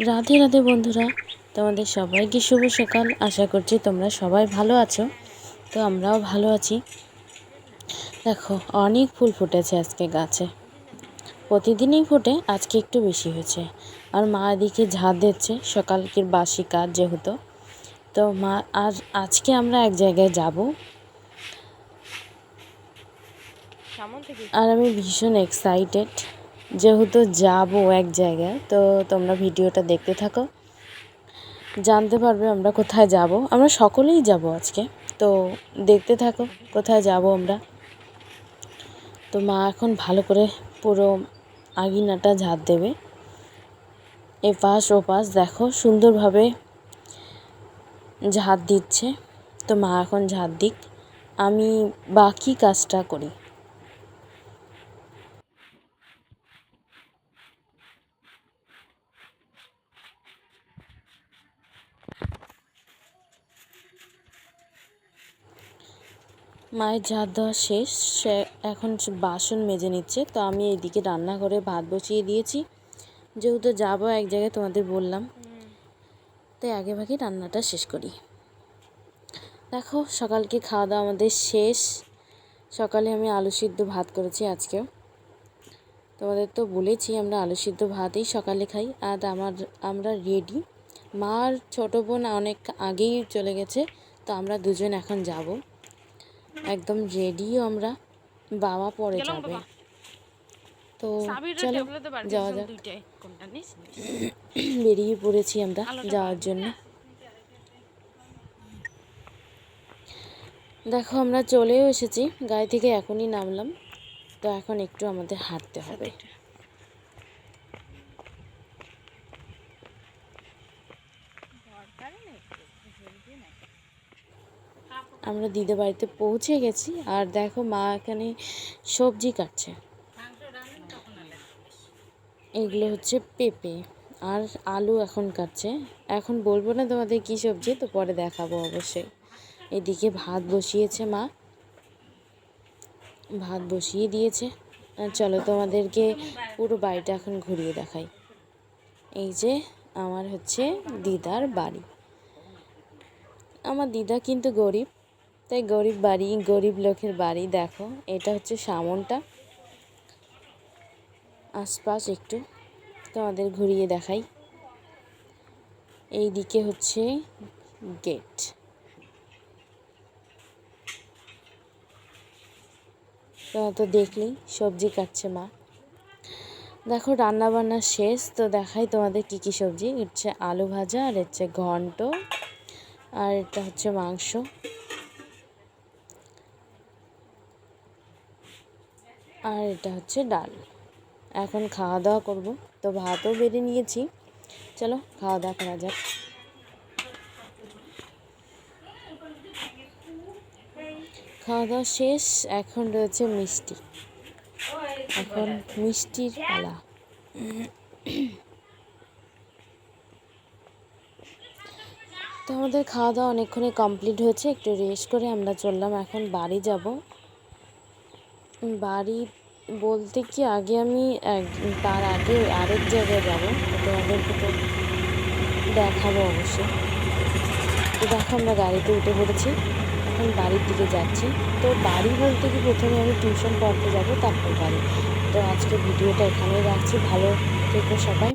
রাধে রাধে বন্ধুরা তোমাদের সবাইকে শুভ সকাল। আশা করছি তোমরা সবাই ভালো আছো। তো আমরাও ভালো আছি। দেখো অনেক ফুল ফুটেছে আজকে গাছে। প্রতিদিনই ফোটে আজকে একটু বেশি হয়েছে। আর মা এদিকে ঝাঁট দিচ্ছে সকালকের বাসি কাজ যেহেতু। তো মা আর আজকে আমরা এক জায়গায় যাব। আর আমি ভীষণ এক্সাইটেড যেহেতু যাব এক জায়গায়, তো তোমরা ভিডিওটা দেখতে থাকো। জানতে পারবে আমরা কোথায় যাব। আমরা সকলেই যাব আজকে, তো দেখতে থাকো কোথায় যাব আমরা। তো মা এখন ভালো করে পুরো আগিনাটা ঝাঁট দেবে। এপাশ ওপাশ দেখো সুন্দরভাবে ঝাঁট দিচ্ছে। তো মা এখন ঝাঁট দিক। আমি বাকি কাজটা করি। মায়ের ঝাঁট দেওয়া শেষ, সে এখন বাসন মেজে নিচ্ছে, তো আমি এইদিকে রান্নাঘরে ভাত বসিয়ে দিয়েছি। যেহেতু যাব এক জায়গায় তোমাদের বললাম। তাই আগে ভাগে রান্নাটা শেষ করি। দেখো, সকালকে খাওয়া দাওয়া আমাদের শেষ। সকালে আমি আলু সিদ্ধ ভাত করেছি আজকেও। তোমাদের তো বলেছি আমরা আলু সিদ্ধ ভাতই সকালে খাই। আর আমার, আমরা রেডি মার ছোটো বোন অনেক আগেই চলে গেছে, তো আমরা দুজন এখন যাব। একদম রেডিও আমরা। বাবা পরে যাবে। তো চলো যাওয়া যাক। বেরিয়ে পড়েছি আমরা যাওয়ার জন্য। দেখো আমরা চলেও এসেছি। গাড়ি থেকে এখনই নামলাম। তো এখন একটু আমাদের হাঁটতে হবে। আমরা দিদা বাড়িতে পৌঁছে গেছি আর দেখো মা এখানে সবজি কাটছে। এগুলো হচ্ছে পেঁপে আর আলু এখন কাটছে। এখন বলব না তোমাদের কী সবজি, তো পরে দেখাবো অবশ্যই। এদিকে ভাত বসিয়েছে মা। ভাত বসিয়ে দিয়েছে। চলো তোমাদেরকে পুরো বাড়িটা এখন ঘুরিয়ে দেখাই। এই যে আমার হচ্ছে দিদার বাড়ি। আমার দিদা কিন্তু গরিব। তাই গরিব বাড়ি, গরিব লোকের বাড়ি, দেখো, এটা হচ্ছে সামনটা। আশপাশ একটু তোমাদের ঘুরিয়ে দেখাই। এই দিকে হচ্ছে গেট। তোমরা তো দেখলি সবজি কাটছে মা। দেখো রান্না বান্না শেষ, তো দেখাই তোমাদের কি কি সবজি। হচ্ছে আলু ভাজা, আর হচ্ছে ঘন্ট, আর এটা হচ্ছে মাংস। আর এটা হচ্ছে ডাল। এখন খাওয়া দাওয়া করব। তো ভাতও বেড়ে নিয়েছি। চলো খাওয়া দাওয়া করা যাক। খাওয়া দাওয়া শেষ। এখন রয়েছে মিষ্টি। এখন মিষ্টির পালা। তো আমাদের খাওয়া দাওয়া অনেকক্ষণে কমপ্লিট হয়েছে। একটু রেস্ট করে আমরা চললাম। এখন বাড়ি যাব। বাড়ি বলতে কি আগে আমি এক, তার আগে আরেক জায়গায় যাব, তোমাদেরকে তো দেখাবো অবশ্যই। তো দেখো আমরা গাড়িতে উঠে পড়েছি, এখন বাড়ির দিকে যাচ্ছি। তো বাড়ি বলতে কি প্রথমে আমি টিউশন পড়তে যাব, তারপর বাড়ি। তো আজকে ভিডিওটা এখানেই রাখছি, ভালো থেকো সবাই।